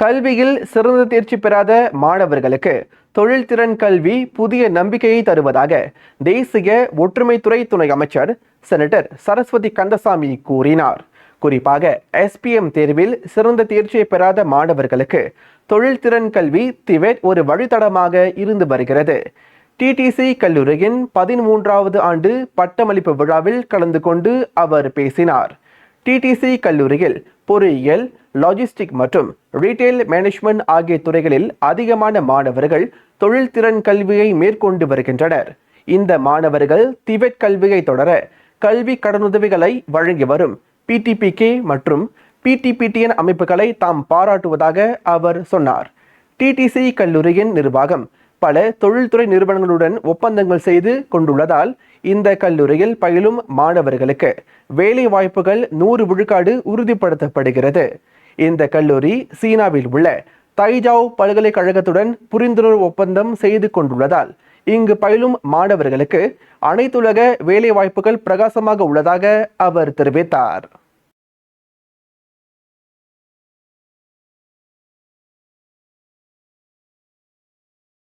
கல்வியில் சிறந்த தேர்ச்சி பெறாத மாணவர்களுக்கு தொழில்திறன் கல்வி புதிய நம்பிக்கையை தருவதாக தேசிய ஒற்றுமைத்துறை துணை அமைச்சர் செனட்டர் சரஸ்வதி கந்தசாமி கூறினார். குறிப்பாக எஸ்பிஎம் தேர்வில் சிறந்த தேர்ச்சியை பெறாத மாணவர்களுக்கு தொழில்திறன் கல்வி திவெட் ஒரு வழித்தடமாக இருந்து வருகிறது. டிடிசி கல்லூரியின் பதிமூன்றாவது ஆண்டு பட்டமளிப்பு விழாவில் கலந்து கொண்டு அவர் பேசினார். டிடிசி கல்லூரியில் பொறியியல் லாஜிஸ்டிக் மற்றும் ரீட்டைல் மேனேஜ்மெண்ட் ஆகிய துறைகளில் அதிகமான மாணவர்கள் தொழில்திறன் கல்வியை மேற்கொண்டு வருகின்றனர். இந்த மாணவர்கள் திபெத் கல்வியை தொடர கல்வி கடனுதவிகளை வழங்கி வரும் பிடிபிகே மற்றும் பிடிபிடிஎன் அமைப்புகளை தாம் பாராட்டுவதாக அவர் சொன்னார். டிடிசி கல்லூரியின் நிர்வாகம் பல தொழில்துறை நிறுவனங்களுடன் ஒப்பந்தங்கள் செய்து கொண்டுள்ளதால் இந்த கல்லூரியில் பயிலும் மாணவர்களுக்கு வேலை வாய்ப்புகள் நூறு விழுக்காடு உறுதிப்படுத்தப்படுகிறது. இந்த கல்லூரி சீனாவில் உள்ள தைஜாவ் பல்கலைக்கழகத்துடன் புரிந்துணர்வு ஒப்பந்தம் செய்து கொண்டுள்ளதால் இங்கு பயிலும் மாணவர்களுக்கு அனைத்துலக வேலை வாய்ப்புகள் பிரகாசமாக உள்ளதாக அவர் தெரிவித்தார்.